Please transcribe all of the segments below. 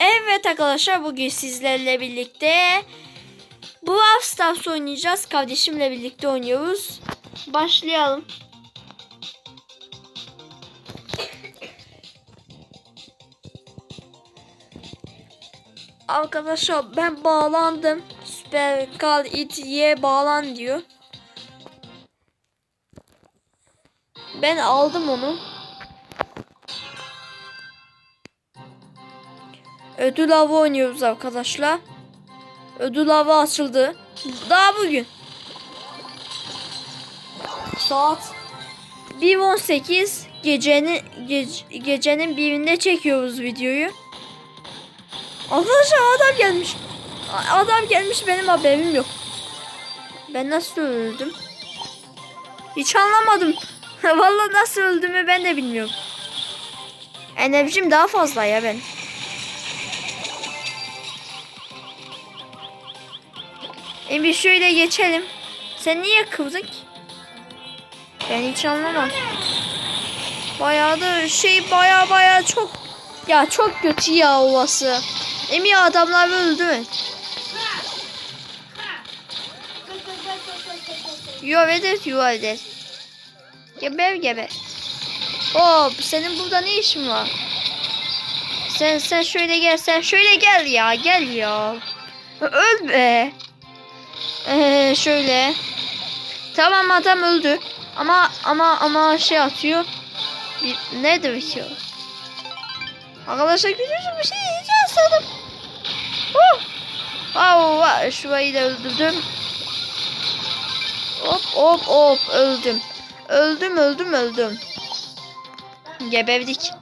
Evet arkadaşlar bugün sizlerle birlikte bu Stars oynayacağız. Kardeşimle birlikte oynuyoruz. Başlayalım. Arkadaşlar ben bağlandım. Süper Kal İT'ye bağlan diyor. Ben aldım onu. Ödül avı oynuyoruz arkadaşlar. Ödül avı açıldı. Daha bugün. Saat 1.18 gecenin gece, gecenin birinde çekiyoruz videoyu. Arkadaşlar adam gelmiş. Adam gelmiş benim haberim yok. Ben nasıl öldüm? Hiç anlamadım. Vallahi nasıl öldüğümü ben de bilmiyorum. Enerjim daha fazla ya ben. E bir şöyle geçelim. Sen niye kıvdın ki? Ben hiç anlamam. Bayağı da şey bayağı bayağı çok ya çok kötü ya ovası. Emi adamlar öldü mü? Yo evet yo evet. Geber geber. Hop senin burada ne işin var? Sen sen şöyle gel sen şöyle gel ya gel ya. Öl be. Ee, şöyle. Tamam adam öldü. Ama ama ama şey atıyor. Bir, nedir ki o? Arkadaşlar güzel bir şey yiyeceğiz sanırım. Oh. Oh, şurayı da öldürdüm. Hop hop hop öldüm. Öldüm öldüm öldüm. Geberdik.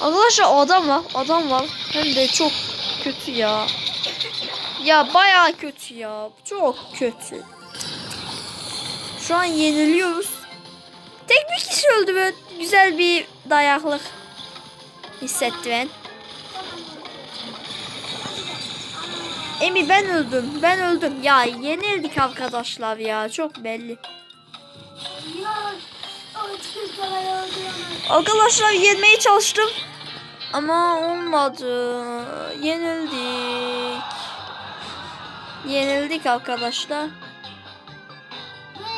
Arkadaşlar adam var. Adam var. Hem de çok kötü ya. Ya bayağı kötü ya. Çok kötü. Şu an yeniliyoruz. Tek bir kişi öldü böyle güzel bir dayaklık hissettim. Emi ben öldüm. Ben öldüm. Ya yenildik arkadaşlar ya. Çok belli. Arkadaşlar yenmeye çalıştım. Ama olmadı. Yenildik. Yenildik arkadaşlar.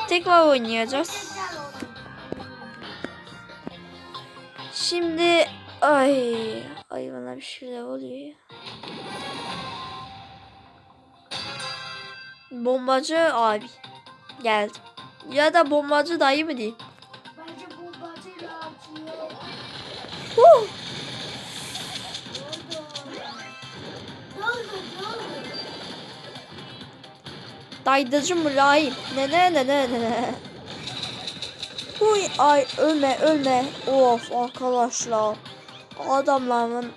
Tekrar oynayacağız. Şimdi ay ay bana bir şeyler oluyor. ya. Bombacı abi geldi. Ya da bombacı dayı mı diyeyim? Bence bu bacıyla atıyor. Daydıcı mülayim. Ne ne ne ne ne. Huy ay ölme ölme. Of arkadaşlar. Adamların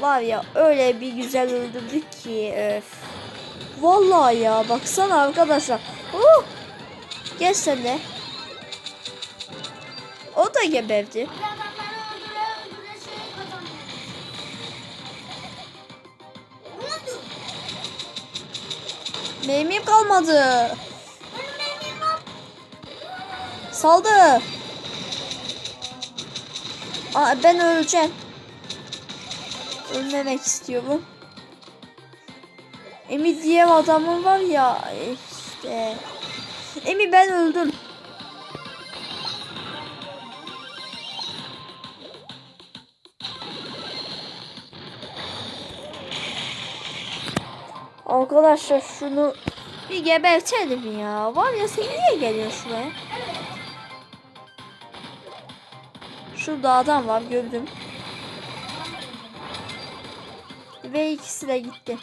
var ya öyle bir güzel öldürdük ki öf. Vallahi ya baksana arkadaşlar. Uh! Gel sen de. O da geberdi. Mermim kalmadı. Saldı. Aa, ben öleceğim. Ölmemek istiyorum. Emi diye adamın var ya işte. Emi ben öldüm. Arkadaşlar şunu bir gebertelim ya. Var ya sen niye geliyorsun şuraya? Şurada adam var gördüm. Ve ikisi de gitti.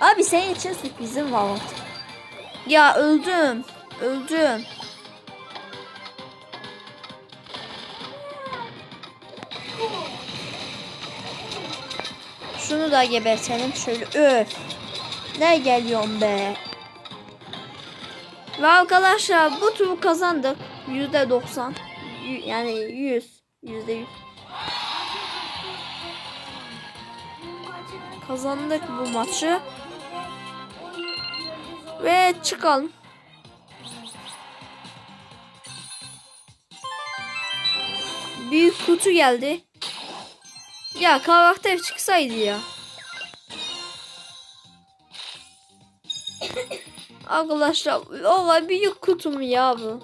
Abi senin için sürprizim var. Ya öldüm. Öldüm. Şunu da gebertelim şöyle. Öf. Ne geliyorsun be? Ve arkadaşlar bu turu kazandık. Yüzde doksan. Yani yüz. Yüzde yüz. Kazandık bu maçı. Ve çıkalım. Büyük kutu geldi. Ya karakter çıksaydı ya. Arkadaşlar valla büyük kutum ya bu.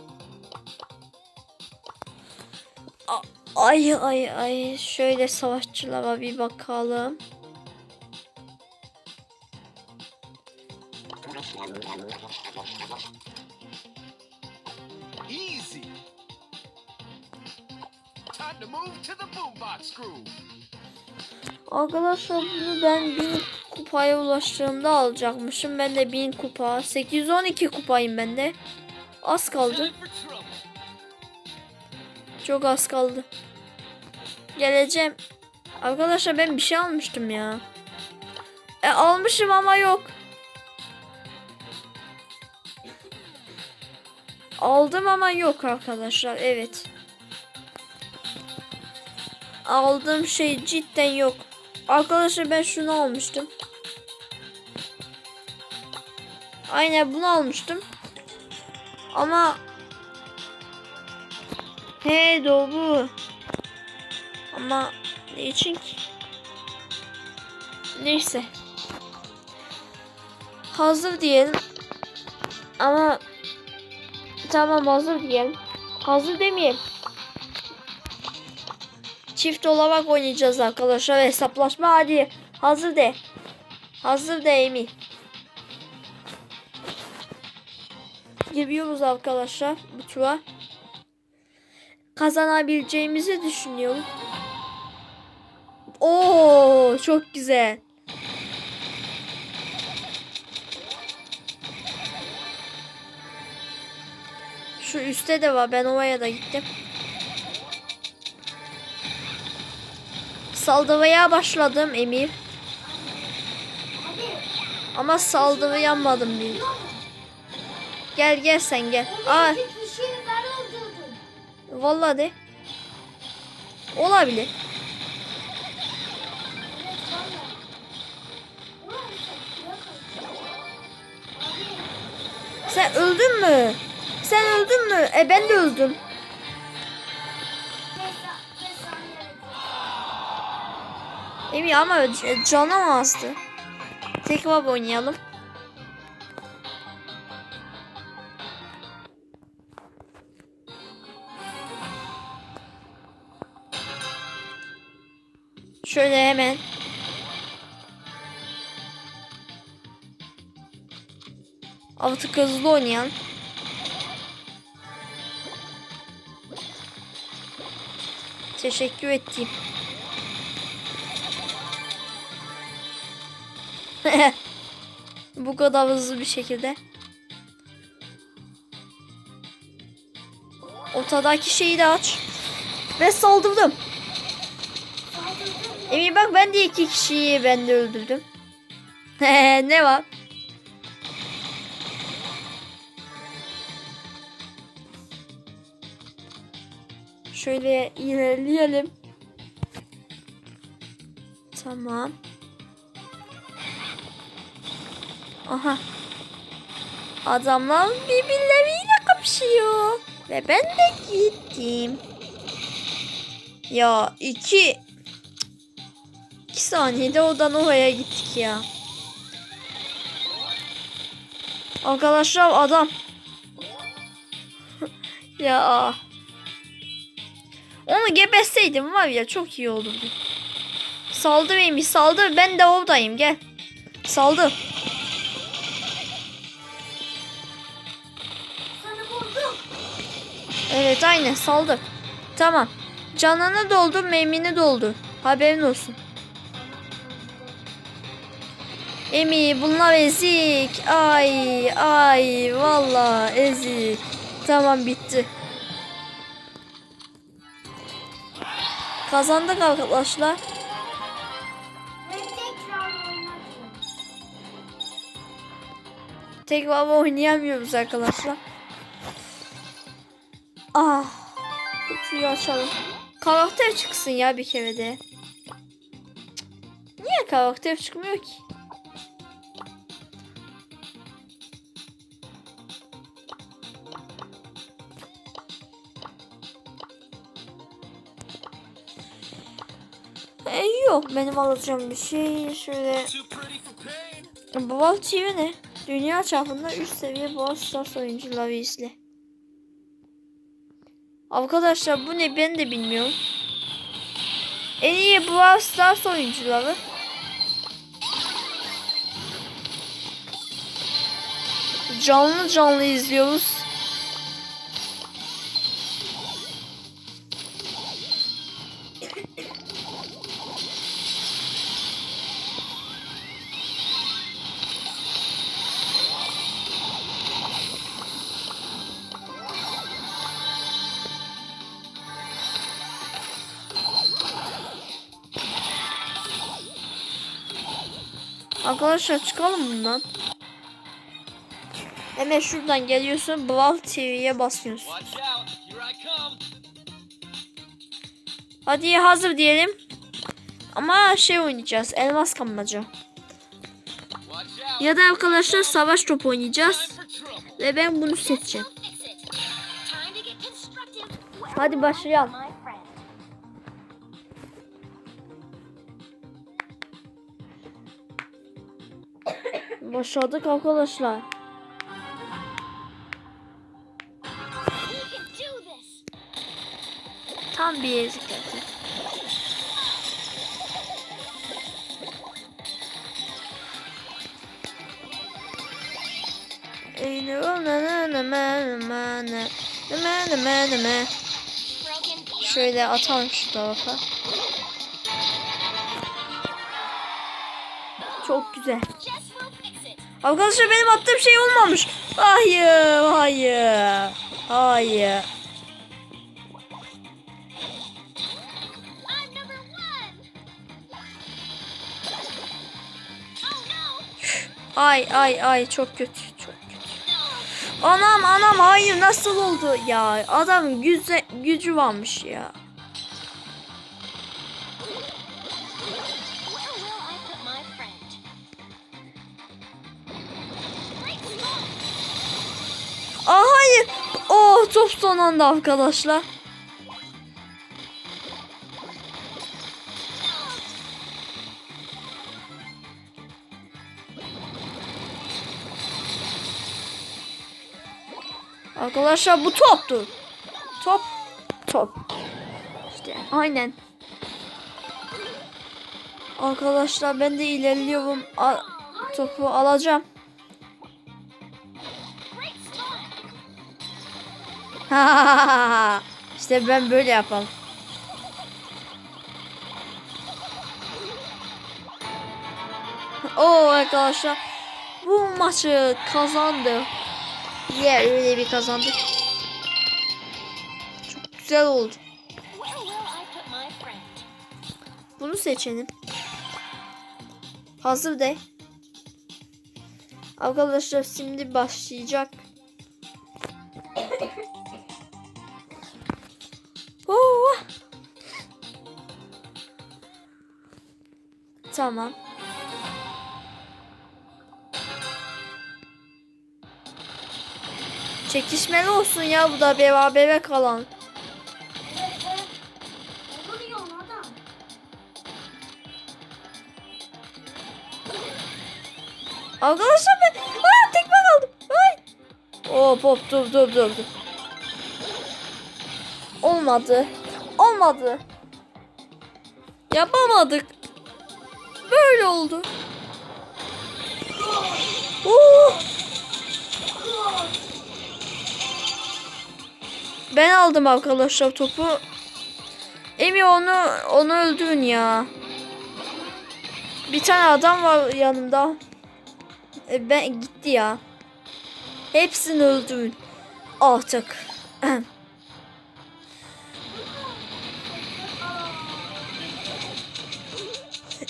Ay ay ay şöyle savaşçılara bir bakalım. Arkadaşlar bunu ben 1000 kupaya ulaştığımda alacakmışım. Ben de 1000 kupa. 812 kupayım ben de. Az kaldı. Çok az kaldı. Geleceğim. Arkadaşlar ben bir şey almıştım ya. E almışım ama yok. Aldım ama yok arkadaşlar. Evet. Aldığım şey cidden yok. Arkadaşlar ben şunu almıştım. Aynen bunu almıştım. Ama He doğru. Ama ne için ki? Neyse. Hazır diyelim. Ama tamam hazır diyelim. Hazır demeyelim. Çift olarak oynayacağız arkadaşlar. Hesaplaşma hadi. Hazır de. Hazır de Emi. Giriyoruz arkadaşlar bu tura kazanabileceğimizi düşünüyorum. Oo çok güzel. Şu üstte de var. Ben oraya da gittim. Saldırıya başladım Emir. Ama saldırıyamadım bir. Gel gel sen gel. Aa. Vallahi de. Olabilir. Sen öldün mü? Sen öldün mü? E ben de öldüm. Emi ama c- canım azdı. Tekrar oynayalım. Şöyle hemen. Artık hızlı oynayalım. Teşekkür ettim. Bu kadar hızlı bir şekilde. Ortadaki şeyi de aç. Ve saldırdım. Emin bak ben de iki kişiyi ben de öldürdüm. ne var? Şöyle ilerleyelim. Tamam. Aha. Adamlar birbirleriyle kapışıyor. Ve ben de gittim. Ya iki... iki saniyede oradan oraya gittik ya. Arkadaşlar adam. ya. Onu gebetseydim var ya çok iyi olurdu. Saldır Amy saldır ben de oradayım gel. Saldır. Evet aynen saldır. Tamam. Canını doldur, memini doldur. Haberin olsun. Emi bunlar ezik. Ay ay valla ezik. Tamam bitti. Kazandık arkadaşlar. Tekrar oynayamıyoruz arkadaşlar. Ah. Kutuyu açalım. Karakter çıksın ya bir kere de. Niye karakter çıkmıyor ki. E, yok benim alacağım bir şey şöyle. Brawl TV ne? Dünya çapında 3 seviye Brawl Stars oyuncuları izle. Arkadaşlar bu ne ben de bilmiyorum. En iyi Brawl Stars oyuncuları. Canlı canlı izliyoruz. Arkadaşlar çıkalım bundan. Hemen şuradan geliyorsun. Brawl TV'ye basıyorsun. Hadi hazır diyelim. Ama şey oynayacağız. Elmas out. Ya da arkadaşlar savaş topu oynayacağız. Ve ben bunu seçeceğim. Hadi başlayalım. Başladık arkadaşlar. Tam bir ezik Eyni Şöyle atalım şu tarafa. Çok güzel. Arkadaşlar benim attığım şey olmamış. Hayır, hayır, hayır. Ay ay ay çok kötü, çok kötü. Anam anam hayır nasıl oldu ya? Adam güze, gücü varmış ya. Oh top son arkadaşlar. Arkadaşlar bu toptu. Top. Top. İşte aynen. Arkadaşlar ben de ilerliyorum. A- topu alacağım. işte ben böyle yapalım. Oo arkadaşlar bu maçı kazandı. Ya öyle bir kazandık. Çok güzel oldu. Bunu seçelim. Hazır de. Arkadaşlar şimdi başlayacak. Tamam. Çekişmeli olsun ya bu da berabere kalan. Arkadaşlar ben Aa, tekme aldım. Ay. Hop hop dur dur dur dur. Olmadı. Olmadı. Yapamadık. Böyle oldu. Oo. Ben aldım arkadaşlar topu. Emi onu onu öldürün ya. Bir tane adam var yanımda. E, ben gitti ya. Hepsini öldürün. Artık.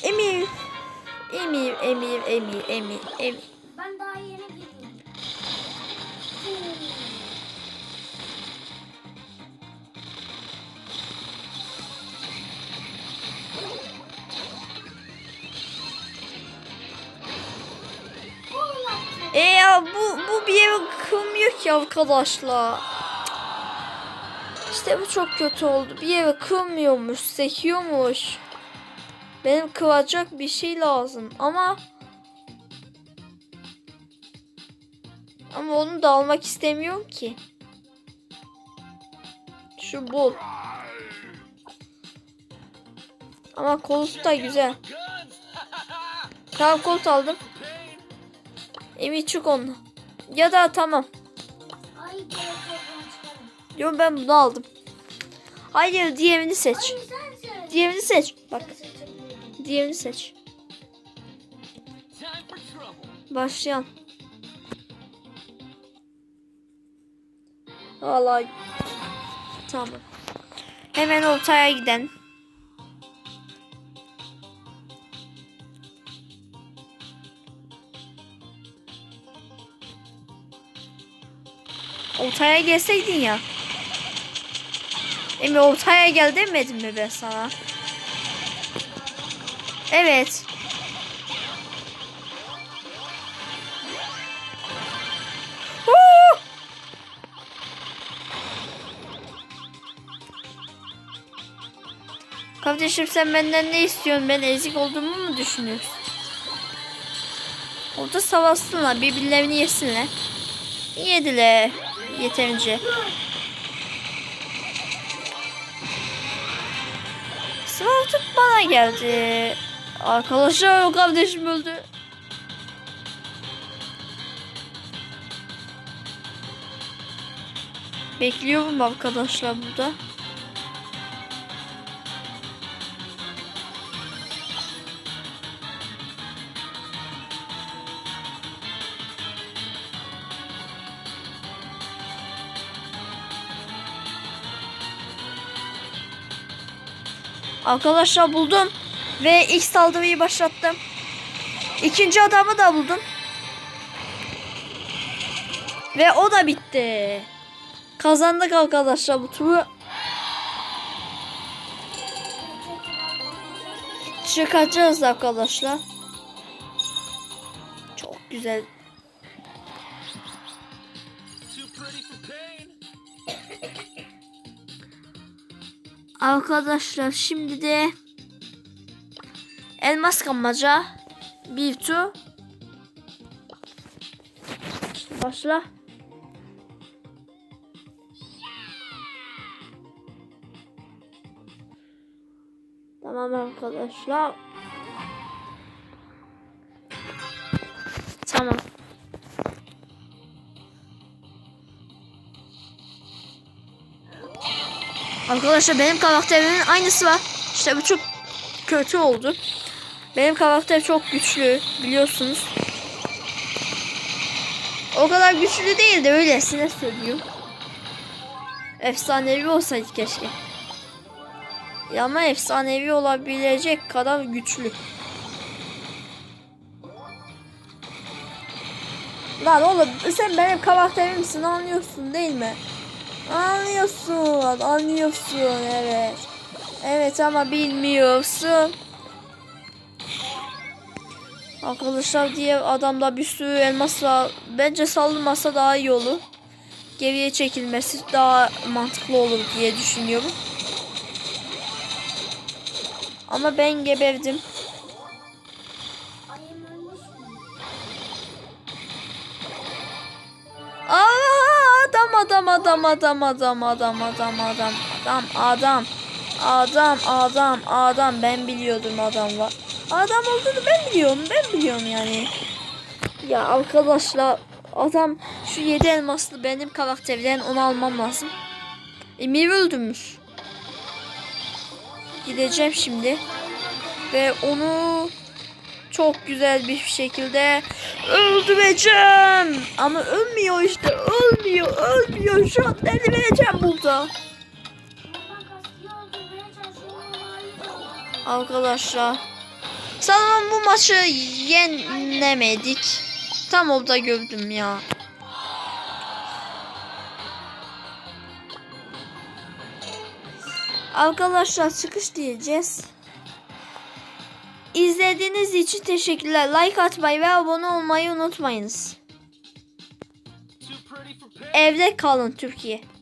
Emir. Emir, Emir, Emir, Emir, Emir. Ben e ya bu bu bir yere kılmıyor ki arkadaşlar. İşte bu çok kötü oldu. Bir yere kılmıyormuş, sekiyormuş. Benim kıracak bir şey lazım ama ama onu da almak istemiyorum ki. Şu bul. Ama kolut da güzel. Tamam kolt aldım. Emi çık onu. Ya da tamam. Yo ben bunu aldım. Hayır diğerini seç. Diğerini seç. Bak. Diğerini seç. Başlayan. Vallahi tamam. Hemen ortaya giden. Ortaya gelseydin ya. Emi ortaya gel demedim mi ben sana? Evet. Huu! Kardeşim sen benden ne istiyorsun? Ben ezik olduğumu mu düşünüyorsun? Orada savaşsınlar. Birbirlerini yesinler. Yediler. Yeterince. Artık bana geldi. Arkadaşlar kardeşim öldü. Bekliyorum arkadaşlar burada. Arkadaşlar buldum. Ve ilk saldırıyı başlattım. İkinci adamı da buldum. Ve o da bitti. Kazandık arkadaşlar bu turu. Çıkacağız arkadaşlar. Çok güzel. Arkadaşlar şimdi de elmas kamaca bir tu başla. Tamam arkadaşlar. Tamam. Arkadaşlar benim karakterimin aynısı var. İşte bu çok kötü oldu. Benim karakter çok güçlü biliyorsunuz. O kadar güçlü değil de öylesine söylüyorum. Efsanevi olsaydı keşke. Ya ama efsanevi olabilecek kadar güçlü. Lan oğlum sen benim karakterimsin anlıyorsun değil mi? Anlıyorsun, anlıyorsun evet. Evet ama bilmiyorsun. Arkadaşlar diye adamda bir sürü elmas var. Bence saldırmasa daha iyi olur. Geriye çekilmesi daha mantıklı olur diye düşünüyorum. Ama ben geberdim. Aa, adam adam adam adam adam adam adam adam adam adam adam adam adam ben biliyordum adam var. Adam olduğunu ben biliyorum ben biliyorum yani. Ya arkadaşlar adam şu yedi elmaslı benim karakterden onu almam lazım. Emir öldürmüş. Gideceğim şimdi ve onu çok güzel bir şekilde öldüreceğim. Ama ölmüyor işte. Ölmüyor. Ölmüyor. Şu an delireceğim burada. Arkadaşlar. Sanırım bu maçı yenemedik. Tam orada gördüm ya. Arkadaşlar çıkış diyeceğiz. İzlediğiniz için teşekkürler. Like atmayı ve abone olmayı unutmayınız. Evde kalın Türkiye.